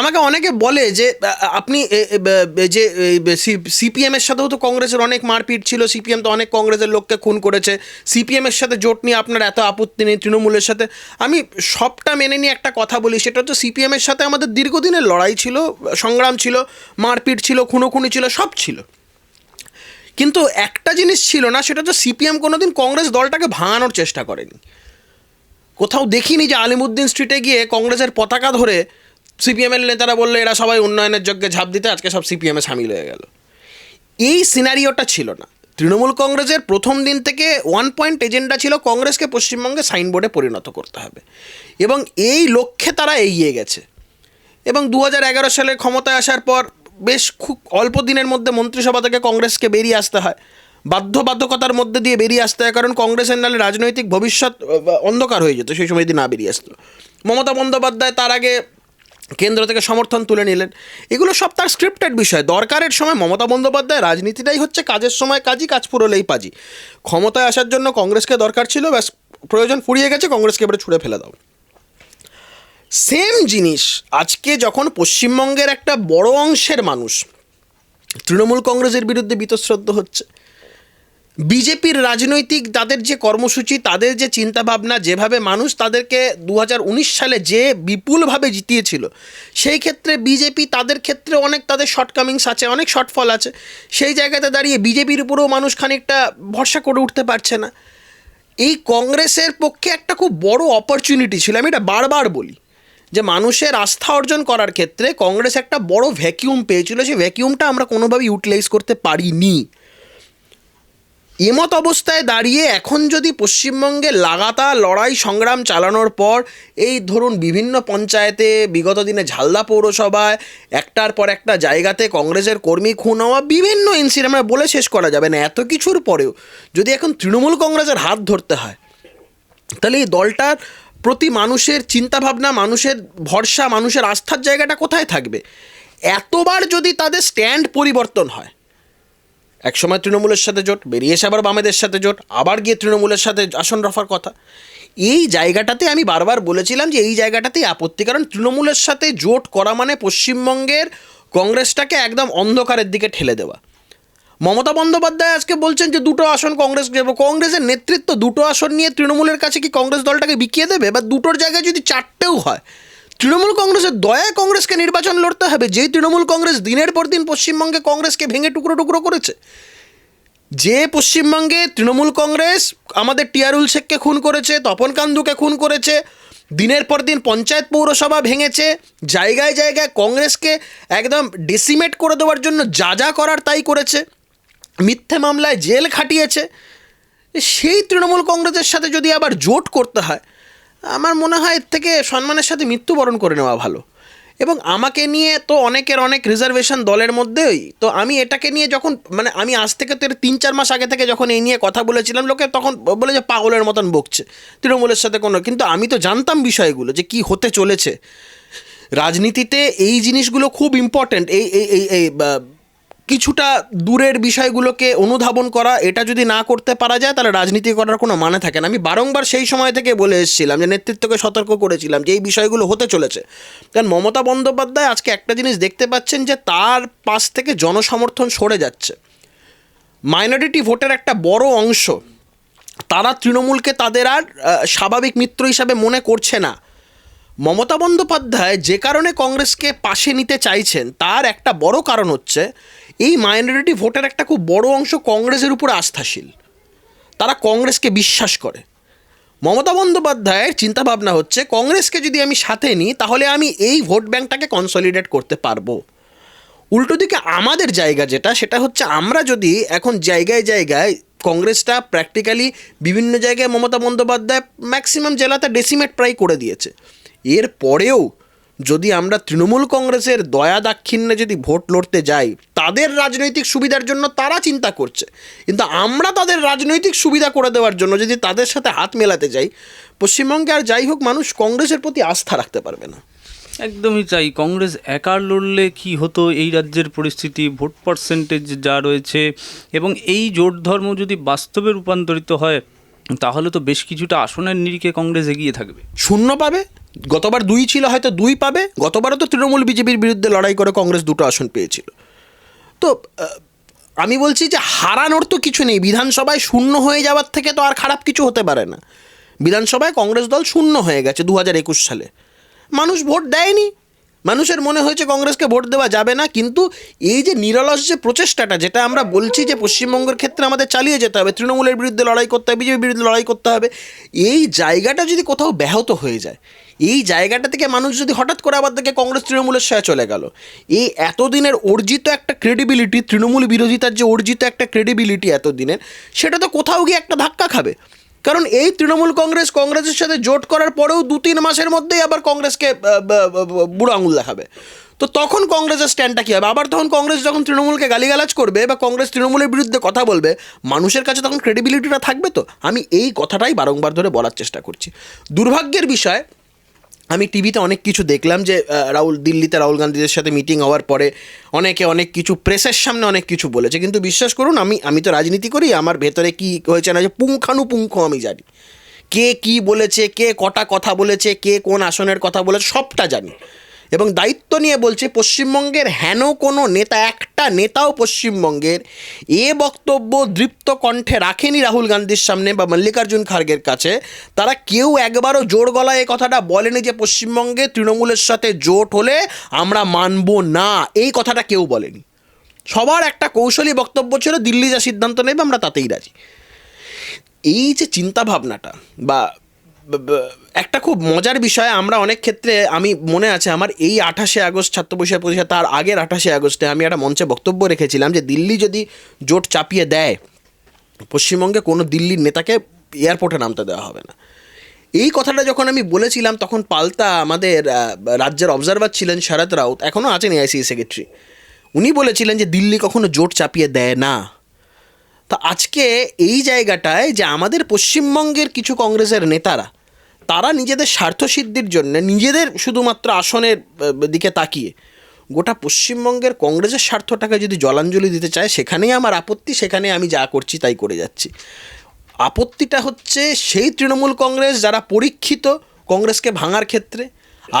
আমাকে অনেকে বলে যে আপনি যে সিপিএম এর সাথেও তো কংগ্রেসের অনেক মারপিট ছিল, সিপিএম তো অনেক কংগ্রেসের লোককে খুন করেছে। সিপিএম এর সাথে জোট নিয়ে আপনার এত আপত্তি নেই তৃণমূলের সাথে। আমি সবটা মেনে নিয়ে একটা কথা বলি, সেটা হচ্ছে সিপিএম এর সাথে আমাদের দীর্ঘদিনের লড়াই ছিল, সংগ্রাম ছিল, মারপিট ছিল, খুনোখুনি ছিল, সব ছিল। কিন্তু একটা জিনিস ছিল না, সেটা হচ্ছে সিপিএম কোনোদিন কংগ্রেস দলটাকে ভাঙানোর চেষ্টা করেনি। কোথাও দেখিনি যে আলিমুদ্দিন স্ট্রিটে গিয়ে কংগ্রেসের পতাকা ধরে সিপিএমের নেতারা বললে এরা সবাই উন্নয়নের যজ্ঞে ঝাঁপ দিতে আজকে সব সিপিএমে সামিল হয়ে গেল। এই সিনারিওটা ছিল না। তৃণমূল কংগ্রেসের প্রথম দিন থেকে ওয়ান পয়েন্ট এজেন্ডা ছিল কংগ্রেসকে পশ্চিমবঙ্গে সাইনবোর্ডে পরিণত করতে হবে। এবং এই লক্ষ্যে তারা এগিয়ে গেছে। এবং দু সালে ক্ষমতায় আসার পর বেশ খুব অল্প দিনের মধ্যে মন্ত্রিসভা থেকে কংগ্রেসকে বেরিয়ে আসতে হয়। বাধ্যবাধকতার মধ্যে দিয়ে বেরিয়ে আসতে হয়, কারণ কংগ্রেসের নালে রাজনৈতিক ভবিষ্যৎ, অন্ধকার হয়ে যেত, সেই সময় যদি না বেরিয়ে আসতো। মমতা বন্দ্যোপাধ্যায় তার আগে কেন্দ্র থেকে সমর্থন তুলে নিলেন। এগুলো সব তার স্ক্রিপ্টেড বিষয়। দরকারের সময় মমতা বন্দ্যোপাধ্যায় রাজনীতিটাই হচ্ছে কাজের সময় কাজই, কাজ ফুরলেই পাজি। ক্ষমতায় আসার জন্য কংগ্রেসকে দরকার ছিল, ব্যাস প্রয়োজন ফুরিয়ে গেছে, কংগ্রেসকে এবারে ছুঁড়ে ফেলে দাও। সেম জিনিস, আজকে যখন পশ্চিমবঙ্গের একটা বড় অংশের মানুষ তৃণমূল কংগ্রেসের বিরুদ্ধে বীতশ্রদ্ধ হচ্ছে বিজেপির রাজনৈতিক তাদের যে কর্মসূচি, তাদের যে চিন্তাভাবনা, যেভাবে মানুষ তাদেরকে দু হাজার উনিশ সালে যে বিপুলভাবে জিতিয়েছিল, সেই ক্ষেত্রে বিজেপি তাদের ক্ষেত্রে অনেক তাদের শর্টকামিংস আছে, অনেক শর্টফল আছে। সেই জায়গাতে দাঁড়িয়ে বিজেপির উপরেও মানুষ খানিকটা ভরসা করে উঠতে পারছে না। এই কংগ্রেসের পক্ষে একটা খুব বড় অপরচুনিটি ছিল, আমি এটা বারবার বলি, যে মানুষের আস্থা অর্জন করার ক্ষেত্রে কংগ্রেস একটা বড় ভ্যাকিউম পেয়েছিল, সেই ভ্যাকিউমটা আমরা কোনোভাবেই ইউটিলাইজ করতে পারিনি। এমত অবস্থায় দাঁড়িয়ে এখন যদি পশ্চিমবঙ্গে লাগাতার লড়াই সংগ্রাম চালানোর পর, এই ধরুন বিভিন্ন পঞ্চায়েতে, বিগত দিনে ঝালদা পৌরসভায়, একটার পর একটা জায়গাতে কংগ্রেসের কর্মী খুন হওয়া বিভিন্ন ইনসিডেন্ট আমরা বলে শেষ করা যাবে না, এত কিছুর পরেও যদি এখন তৃণমূল কংগ্রেসের হাত ধরতে হয়, তাহলে এই দলটার প্রতি মানুষের চিন্তাভাবনা, মানুষের ভরসা, মানুষের আস্থার জায়গাটা কোথায় থাকবে? এতবার যদি তাদের স্ট্যান্ড পরিবর্তন হয় একসময় তৃণমূলের সাথে জোট, বেরিয়ে এসে আবার বামেদের সাথে জোট, আবার গিয়ে তৃণমূলের সাথে আসন রফার কথা। এই জায়গাটাতে আমি বারবার বলেছিলাম যে এই জায়গাটাতেই আপত্তি, কারণ তৃণমূলের সাথে জোট করা মানে পশ্চিমবঙ্গের কংগ্রেসটাকে একদম অন্ধকারের দিকে ঠেলে দেওয়া। মমতা বন্দ্যোপাধ্যায় আজকে বলছেন যে দুটো আসন কংগ্রেস কংগ্রেসের নেতৃত্ব দুটো আসন নিয়ে তৃণমূলের কাছে কি কংগ্রেস দলটাকে বিকিয়ে দেবে? বা দুটোর জায়গায় যদি চারটেও হয় তৃণমূল কংগ্রেসের দয়ায় কংগ্রেসকে নির্বাচন লড়তে হবে, যেই তৃণমূল কংগ্রেস দিনের পর দিন পশ্চিমবঙ্গে কংগ্রেসকে ভেঙে টুকরো টুকরো করেছে। যে পশ্চিমবঙ্গে তৃণমূল কংগ্রেস আমাদের টিয়ারুল শেখকে খুন করেছে, তপন কান্দুকে খুন করেছে, দিনের পর দিন পঞ্চায়েত পৌরসভা ভেঙেছে, জায়গায় জায়গায় কংগ্রেসকে একদম ডেসিমেট করে দেওয়ার জন্য যা যা করার তাই করেছে, মিথ্যে মামলায় জেল খাটিয়েছে, সেই তৃণমূল কংগ্রেসের সাথে যদি আবার জোট করতে হয় আমার মনে হয় এর থেকে সম্মানের সাথে মৃত্যুবরণ করে নেওয়া ভালো। এবং আমাকে নিয়ে তো অনেকের অনেক রিজার্ভেশন দলের মধ্যেই, তো আমি এটাকে নিয়ে যখন মানে আমি আজ থেকে তো তিন চার মাস আগে থেকে যখন এই নিয়ে কথা বলেছিলাম, লোকে তখন বলে যে পাগলের মতন বকছে, তৃণমূলের সাথে কোনো, কিন্তু আমি তো জানতাম বিষয়গুলো যে কি হতে চলেছে। রাজনীতিতে এই জিনিসগুলো খুব ইম্পর্ট্যান্ট এই এই এই কিছুটা দূরের বিষয়গুলোকে অনুধাবন করা, এটা যদি না করতে পারা যায়, তাহলে রাজনীতি করার কোনো মানে থাকে না। আমি বারংবার সেই সময় থেকে বলে এসেছিলাম যে নেতৃত্বকে সতর্ক করেছিলাম যে এই বিষয়গুলো হতে চলেছে। কারণ মমতা বন্দ্যোপাধ্যায় আজকে একটা জিনিস দেখতে পাচ্ছেন যে তার পাশ থেকে জনসমর্থন সরে যাচ্ছে। মাইনরিটি ভোটের একটা বড় অংশ, তারা তৃণমূলকে তাদের আর স্বাভাবিক মিত্র হিসাবে মনে করছে না। মমতা বন্দ্যোপাধ্যায় যে কারণে কংগ্রেসকে পাশে নিতে চাইছেন, তার একটা বড় কারণ হচ্ছে, এই মাইনরিটি ভোটের একটা খুব বড় অংশ কংগ্রেসের উপর আস্থাশীল। তারা কংগ্রেসকে বিশ্বাস করে। মমতা বন্দ্যোপাধ্যায়ের চিন্তাভাবনা হচ্ছে, কংগ্রেসকে যদি আমি সাথে নিই, তাহলে আমি এই ভোট ব্যাংকটাকে কনসলিডেট করতে পারব। উল্টো দিকে আমাদের জায়গা যেটা, সেটা হচ্ছে আমরা যদি এখন জায়গায় জায়গায় কংগ্রেসটা প্র্যাকটিক্যালি বিভিন্ন জায়গায় মমতা বন্দ্যোপাধ্যায় ম্যাক্সিমাম জেলাতে ডেসিমেট প্রায় করে দিয়েছে। এর পরেও যদি আমরা তৃণমূল কংগ্রেসের দয়া দাক্ষিণ্যে যদি ভোট লড়তে যাই, তাদের রাজনৈতিক সুবিধার জন্য তারা চিন্তা করছে। কিন্তু আমরা তাদের রাজনৈতিক সুবিধা করে দেওয়ার জন্য যদি তাদের সাথে হাত মেলাতে যাই, পশ্চিমবঙ্গে আর যাই হোক মানুষ কংগ্রেসের প্রতি আস্থা রাখতে পারবে না। একদমই চাই কংগ্রেস একা লড়লে কি হতো? এই রাজ্যের পরিস্থিতি, ভোট পার্সেন্টেজ যা রয়েছে, এবং এই জোট ধর্ম যদি বাস্তবে রূপান্তরিত হয় তাহলে তো বেশ কিছুটা আসনের নিরিখে কংগ্রেস এগিয়ে থাকবে। শূন্য পাবে? গতবার দুই ছিল, হয়তো দুই পাবে। গতবারও তো তৃণমূল বিজেপির বিরুদ্ধে লড়াই করে কংগ্রেস দুটো আসন পেয়েছিল। তো আমি বলছি যে হারানোর তো কিছু নেই। বিধানসভায় শূন্য হয়ে যাওয়ার থেকে তো আর খারাপ কিছু হতে পারে না। বিধানসভায় কংগ্রেস দল শূন্য হয়ে গেছে দু হাজার একুশ সালে। মানুষ ভোট দেয়নি। মানুষের মনে হয়েছে কংগ্রেসকে ভোট দেওয়া যাবে না, কিন্তু এই যে নিরলস যে প্রচেষ্টাটা, যেটা আমরা বলছি যে পশ্চিমবঙ্গের ক্ষেত্রে আমাদের চালিয়ে যেতে হবে, তৃণমূলের বিরুদ্ধে লড়াই করতে হবে, বিজেপির বিরুদ্ধে লড়াই করতে হবে, এই জায়গাটা যদি কোথাও ব্যাহত হয়ে যায়, এই জায়গাটা থেকে মানুষ যদি হঠাৎ করে আবার দেখে কংগ্রেস তৃণমূলের সাথে চলে গেল, এই এতদিনের অর্জিত একটা ক্রেডিবিলিটি তৃণমূল বিরোধিতার যে অর্জিত একটা ক্রেডিবিলিটি এতদিনের, সেটা তো কোথাও গিয়ে একটা ধাক্কা খাবে। কারণ এই তৃণমূল কংগ্রেস কংগ্রেসের সাথে জোট করার পরেও দু তিন মাসের মধ্যেই আবার কংগ্রেসকে বুড়ো আঙুল দেখাবে। তো তখন কংগ্রেসের স্ট্যান্ডটা কী হবে? আবার তখন কংগ্রেস যখন তৃণমূলকে গালিগালাজ করবে বা কংগ্রেস তৃণমূলের বিরুদ্ধে কথা বলবে, মানুষের কাছে তখন ক্রেডিবিলিটিটা থাকবে তো? আমি এই কথাটাই বারংবার ধরে বলার চেষ্টা করছি। দুর্ভাগ্যের বিষয় আমি টিভিতে অনেক কিছু দেখলাম যে রাহুল, দিল্লিতে রাহুল গান্ধীদের সাথে মিটিং হওয়ার পরে অনেকে অনেক কিছু প্রেসের সামনে অনেক কিছু বলেছে। কিন্তু বিশ্বাস করুন, আমি আমি তো রাজনীতি করি, আমার ভেতরে কি হয়েছে না যে পুঙ্খানুপুঙ্খ আমি জানি। কে কি বলেছে, কে কটা কথা বলেছে, কে কোন আসনের কথা বলেছে, সবটা জানি। এবং দায়িত্ব নিয়ে বলছে, পশ্চিমবঙ্গের হেন কোনো নেতা, একটা নেতাও পশ্চিমবঙ্গের। এ বক্তব্য দৃপ্ত কণ্ঠে রাখেনি রাহুল গান্ধীর সামনে বা মল্লিকার্জুন খার্গের কাছে। তারা কেউ একবারও জোর গলায় এ কথাটা বলেনি যে পশ্চিমবঙ্গে তৃণমূলের সাথে জোট হলে আমরা মানব না। এই কথাটা কেউ বলেনি। সবার একটা কৌশলী বক্তব্য ছিল, দিল্লি যা সিদ্ধান্ত নেবে, আমরা তাতেই রাজি। এই যে চিন্তা ভাবনাটা বা ব- ব- একটা খুব মজার বিষয়, আমরা অনেক ক্ষেত্রে, আমি মনে আছে আমার এই আঠাশে আগস্ট ছাত্র পরিষদ পরিষদ তার আগের আঠাশে আগস্টে আমি একটা মঞ্চে বক্তব্য রেখেছিলাম যে দিল্লি যদি জোট চাপিয়ে দেয়, পশ্চিমবঙ্গে কোনো দিল্লির নেতাকে এয়ারপোর্টে নামতে দেওয়া হবে না। এই কথাটা যখন আমি বলেছিলাম, তখন পাল্টা আমাদের রাজ্যের অবজারভার ছিলেন শরৎ রাউত এখনও আছেন এআইসি সেক্রেটারি উনি বলেছিলেন যে দিল্লি কখনো জোট চাপিয়ে দেয় না। তা আজকে এই জায়গাটায় যে আমাদের পশ্চিমবঙ্গের কিছু কংগ্রেসের নেতারা তারা নিজেদের স্বার্থসিদ্ধির জন্য নিজেদের শুধুমাত্র আসনের দিকে তাকিয়ে গোটা পশ্চিমবঙ্গের কংগ্রেসের স্বার্থটাকে যদি জলাঞ্জলি দিতে চায়, সেখানেই আমার আপত্তি, সেখানে আমি যা করছি তাই করে যাচ্ছি। আপত্তিটা হচ্ছে সেই তৃণমূল কংগ্রেস যারা পরীক্ষিত কংগ্রেসকে ভাঙার ক্ষেত্রে।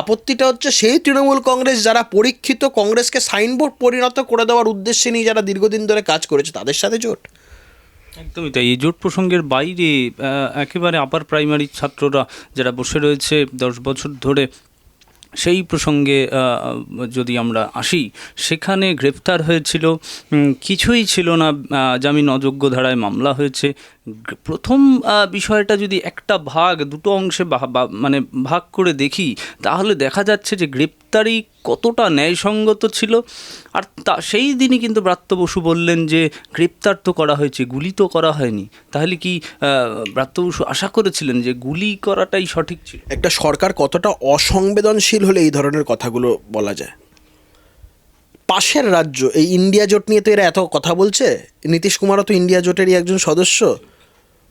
আপত্তিটা হচ্ছে সেই তৃণমূল কংগ্রেস যারা পরীক্ষিত কংগ্রেসকে সাইনবোর্ড পরিণত করে দেওয়ার উদ্দেশ্যে নিয়ে যারা দীর্ঘদিন ধরে কাজ করেছে, তাদের সাথে জোট। একদমই তাই। এই জোট প্রসঙ্গের বাইরে একেবারে আপার প্রাইমারি ছাত্ররা যারা বসে রয়েছে দশ বছর ধরে, সেই প্রসঙ্গে যদি আমরা আসি, সেখানে গ্রেপ্তার হয়েছিল কিছুই ছিল না জামিন অযোগ্য ধারায় মামলা হয়েছে। প্রথম বিষয়টা যদি একটা ভাগ, দুটো অংশে মানে ভাগ করে দেখি, তাহলে দেখা যাচ্ছে যে গ্রেপ্তারি কতটা ন্যায়সঙ্গত ছিল। আর তা, সেই দিনই কিন্তু ব্রাত্য বসু বললেন যে গ্রেপ্তার তো করা হয়েছে, গুলি তো করা হয়নি। তাহলে কি ব্রাত্য বসু আশা করেছিলেন যে গুলি করাটাই সঠিক ছিল? একটা সরকার কতটা অসংবেদনশীল হলে এই ধরনের কথাগুলো বলা যায়। পাশের রাজ্য, এই ইন্ডিয়া জোট নিয়ে তো এরা এত কথা বলছে? নীতিশ কুমারও তো ইন্ডিয়া জোটেরই একজন সদস্য।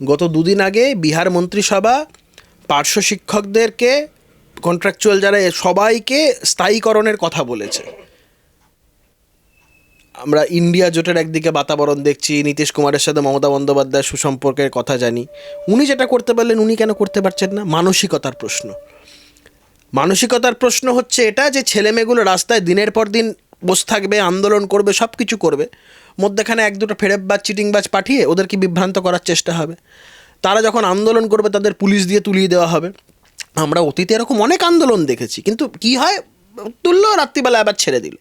গত দুদিন আগে বিহার মন্ত্রিসভা পার্শ্ব শিক্ষকদেরকে কন্ট্রাকচুয়াল যারা, সবাইকে স্থায়ীকরণের কথা বলেছে। আমরা ইন্ডিয়া জোটের একদিকে বাতাবরণ দেখছি, নীতিশ কুমারের সাথে মমতা বন্দ্যোপাধ্যায় সুসম্পর্কের কথা জানি। উনি যেটা করতে পারলেন, উনি কেন করতে পারছেন না? মানসিকতার প্রশ্ন। মানসিকতার প্রশ্ন হচ্ছে এটা যে ছেলেমেয়েগুলো রাস্তায় দিনের পর দিন বসে থাকবে, আন্দোলন করবে সব কিছু করবে মধ্যেখানে এক দুটো ফেরেববাজ চিটিংবাজ পাঠিয়ে ওদেরকে বিভ্রান্ত করার চেষ্টা হবে। তারা যখন আন্দোলন করবে, তাদের পুলিশ দিয়ে তুলিয়ে দেওয়া হবে। আমরা অতীতে এরকম অনেক আন্দোলন দেখেছি, কিন্তু কি হয়? তুললো রাত্রিবেলা আবার ছেড়ে দিল।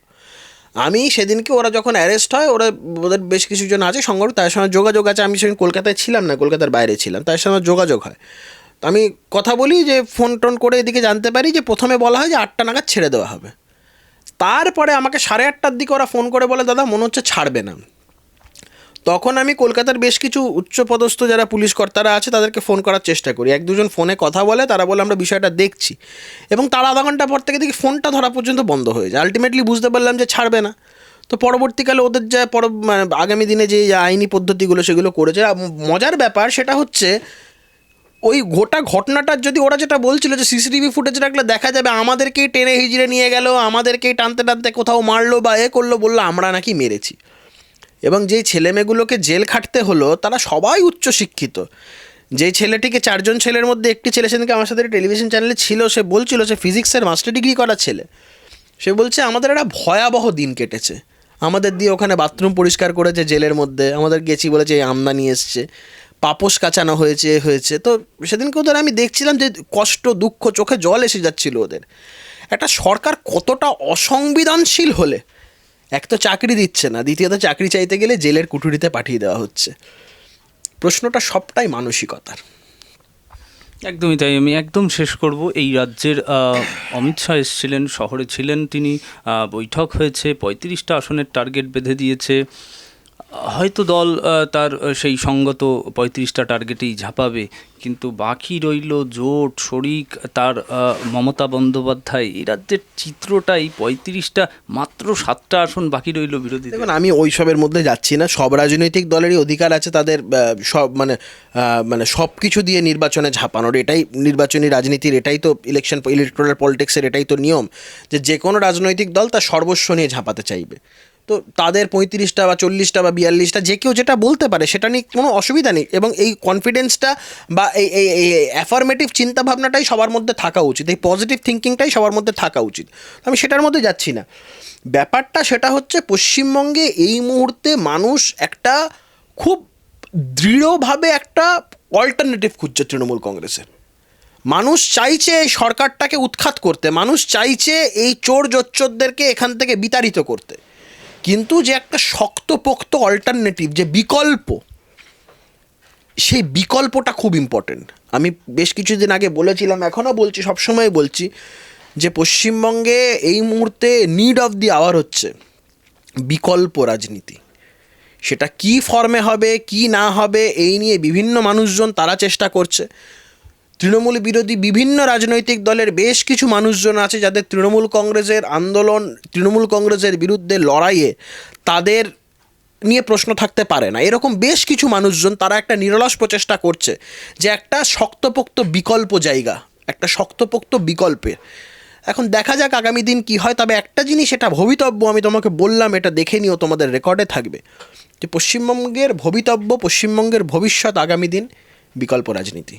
আমি সেদিনকে ওরা যখন অ্যারেস্ট হয়, ওরা ওদের বেশ কিছুজন আছে সংগঠন তার সঙ্গে যোগাযোগ আছে। আমি সেদিন কলকাতায় ছিলাম না, কলকাতার বাইরে ছিলাম, তার সঙ্গে যোগাযোগ হয়। তো আমি কথা বলি যে ফোন টোন করে এদিকে জানতে পারি যে, প্রথমে বলা হয় যে, আটটা নাগাদ ছেড়ে দেওয়া হবে। তারপরে আমাকে সাড়ে আটটার দিকে ওরা ফোন করে বলে, দাদা, মনে হচ্ছে ছাড়বে না। তখন আমি কলকাতার বেশ কিছু উচ্চপদস্থ যারা পুলিশ কর্তারা আছে, তাদেরকে ফোন করার চেষ্টা করি। এক দুজন ফোনে কথা বলে, তারা বলে, আমরা বিষয়টা দেখছি। এবং তার আধা ঘণ্টা পর থেকে দেখি ফোনটা ধরা পর্যন্ত বন্ধ হয়ে যায়। আলটিমেটলি বুঝতে পারলাম যে ছাড়বে না। তো পরবর্তীকালে ওদের যা পর মানে আগামী দিনে যে আইনি পদ্ধতিগুলো, সেগুলো করেছে। মজার ব্যাপার সেটা হচ্ছে ওই গোটা ঘটনাটার যদি ওরা যেটা বলছিল যে সিসিটিভি ফুটেজ রাখলে দেখা যাবে আমাদেরকেই টেনে হিজড়ে নিয়ে গেল, আমাদেরকেই টানতে টানতে কোথাও মারলো বা এ করল বলল, আমরা নাকি মেরেছি। এবং যেই ছেলেমেয়েগুলোকে জেল খাটতে হলো, তারা সবাই উচ্চশিক্ষিত। যে ছেলেটিকে চারজন ছেলের মধ্যে একটি ছেলে সেদিনকে আমার সাথে টেলিভিশন চ্যানেলে ছিল, সে বলছিল সে ফিজিক্সের মাস্টার ডিগ্রি করা ছেলে। সে বলছে, আমাদের একটা ভয়াবহ দিন কেটেছে। আমাদের দিয়ে ওখানে বাথরুম পরিষ্কার করেছে জেলের মধ্যে। আমাদের গেছি বলেছে, এই আমদানি এসছে। পাপোশ কাচানো হয়েছে হয়েছে। তো সেদিনকে ওদের আমি দেখছিলাম যে কষ্ট, দুঃখ চোখে জল এসে যাচ্ছিল ওদের। একটা সরকার কতটা অসংবিধানশীল হলে, এক তো চাকরি দিচ্ছে না, দ্বিতীয়ত চাকরি চাইতে গেলে জেলের কুঠুরিতে পাঠিয়ে দেওয়া হচ্ছে। প্রশ্নটা সবটাই মানসিকতার। একদমই তাই, আমি একদম শেষ করব। এই রাজ্যের অমিত শাহ এসেছিলেন, শহরে ছিলেন তিনি বৈঠক হয়েছে, পঁয়ত্রিশটা আসনের টার্গেট বেঁধে দিয়েছে। হয়তো দল তার সেই সঙ্গত পঁয়ত্রিশটা টার্গেটেই ঝাঁপাবে, কিন্তু বাকি রইল জোট, শরিক, তার মমতা বন্দ্যোপাধ্যায়। এই রাজ্যের চিত্রটাই, পঁয়ত্রিশটা, মাত্র সাতটা আসন বাকি রইল বিরোধী দেখুন, আমি ওইসবের মধ্যে যাচ্ছি না। সব রাজনৈতিক দলেরই অধিকার আছে তাদের সব মানে মানে সব কিছু দিয়ে নির্বাচনে ঝাঁপানোর। এটাই নির্বাচনী রাজনীতির, এটাই তো ইলেকশন ইলেকট্রাল পলিটিক্সের এটাই তো নিয়ম যে যে কোনো রাজনৈতিক দল তার সর্বস্ব নিয়ে ঝাঁপাতে চাইবে। তো তাদের পঁয়ত্রিশটা বা চল্লিশটা বা বিয়াল্লিশটা, যে কেউ যেটা বলতে পারে, সেটা নিয়ে কোনো অসুবিধা নেই। এবং এই কনফিডেন্সটা বা এই এই অ্যাফার্মেটিভ চিন্তাভাবনাটাই সবার মধ্যে থাকা উচিত। এই পজিটিভ থিঙ্কিংটাই সবার মধ্যে থাকা উচিত। আমি সেটার মধ্যে যাচ্ছি না। ব্যাপারটা সেটা হচ্ছে, পশ্চিমবঙ্গে এই মুহূর্তে মানুষ একটা খুব দৃঢ়ভাবে একটা অল্টারনেটিভ খুঁজছে তৃণমূল কংগ্রেসের। মানুষ চাইছে এই সরকারটাকে উৎখাত করতে। মানুষ চাইছে এই চোর জোচ্চোরদেরকে এখান থেকে বিতাড়িত করতে। কিন্তু যে একটা শক্তপোক্ত অল্টারনেটিভ যে বিকল্প, সেই বিকল্পটা খুব ইম্পর্টেন্ট আমি বেশ কিছুদিন আগে বলেছিলাম, এখনও বলছি, সবসময় বলছি যে পশ্চিমবঙ্গে এই মুহূর্তে নিড অফ দি আওয়ার হচ্ছে বিকল্প রাজনীতি। সেটা কি ফর্মে হবে, কি না হবে, এই নিয়ে বিভিন্ন মানুষজন তারা চেষ্টা করছে। তৃণমূল বিরোধী বিভিন্ন রাজনৈতিক দলের বেশ কিছু মানুষজন আছে যাদের তৃণমূল কংগ্রেসের আন্দোলন, তৃণমূল কংগ্রেসের বিরুদ্ধে লড়াইয়ে তাদের নিয়ে প্রশ্ন থাকতে পারে না। এরকম বেশ কিছু মানুষজন তারা একটা নিরলস প্রচেষ্টা করছে যে একটা শক্তপোক্ত বিকল্প জায়গা, একটা শক্তপোক্ত বিকল্পে। এখন দেখা যাক আগামী দিন কি হয়, তবে একটা জিনিস এটা ভবিতব্য, আমি তোমাকে বললাম, এটা দেখে নিও, তোমাদের রেকর্ডে থাকবে। যে পশ্চিমবঙ্গের ভবিতব্য, পশ্চিমবঙ্গের ভবিষ্যৎ আগামী দিন বিকল্প রাজনীতি।